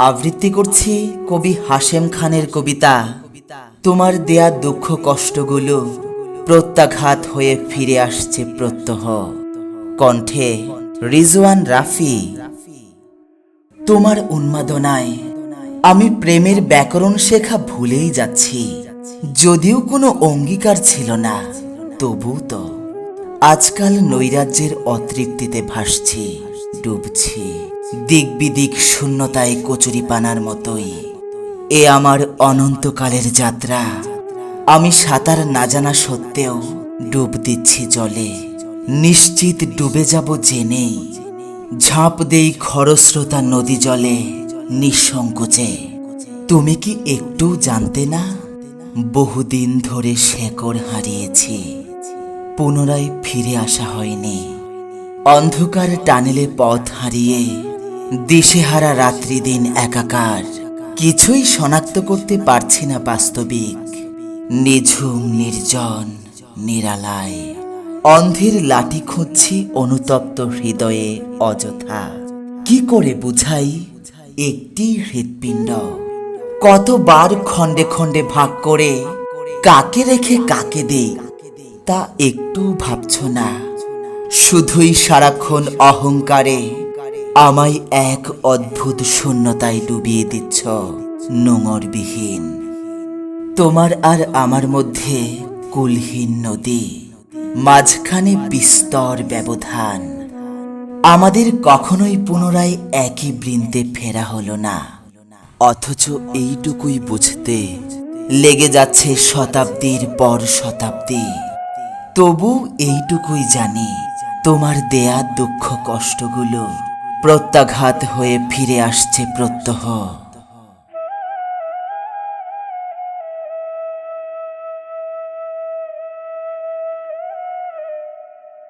আবৃত্তি করছি কবি হাশেম খানের কবিতা। তোমার দেয়া দুঃখ কষ্টগুলো প্রত্যাঘাত হয়ে ফিরে আসছে প্রত্যহ। কণ্ঠে রিজওয়ান রাফি, তোমার উন্মাদনায় আমি প্রেমের ব্যাকরণ শেখা ভুলেই যাচ্ছি। যদিও কোনো অঙ্গীকার ছিল না তবু তো আজকাল নৈরাজ্যের অতৃপ্তিতে ভাসছি, ডুবছি। দিক বিদিক শূন্যতায় কচুরি পানার মতোই। এ আমার অনন্তকালের যাত্রা। আমি সাঁতার না জানা সত্ত্বেও ডুব দিচ্ছি জলে। নিশ্চিত ডুবে যাব জেনেই ঝাঁপ দেই খরস্রোতা নদী জলে নিঃসংকোচে। তুমি কি একটু জানতে না? বহুদিন ধরে শেকড় হারিয়েছি। পুনরায় ফিরে আসা হয়নি। অন্ধকার টানেলে পথ হারিয়ে দিশেহারা রাত্রি দিন একাকার। কিছুই শনাক্ত করতে পারছি না বাস্তবিক। নিঝুম, নির্জন, নিরালায়। অন্ধের লাঠি খুঁজছি অনুতপ্ত হৃদয়ে অযথা। কি করে বুঝাই? একটি হৃৎপিণ্ড। কতবার খণ্ডে খণ্ডে ভাগ করে কাকে রেখে কাকে দেই, তা একটু ভাবছ না? শুধুই সারাক্ষণ অহংকারে আমায় এক অদ্ভুত শূন্যতায় ডুবিয়ে দিচ্ছ, নোঙরবিহীন। তোমার আর আমার মধ্যে কুলহীন নদী, মাঝখানে বিস্তর ব্যবধান। আমাদের কখনোই পুনরায় একই বৃন্তে ফেরা হলো না। অথচ এইটুকুই বুঝতে লেগে যাচ্ছে শতাব্দীর পর শতাব্দী। তবু এইটুকুই জানি, তোমার দেয়া দুঃখ কষ্টগুলো প্রত্যাঘাত হয়ে ফিরে আসছে প্রত্যহ।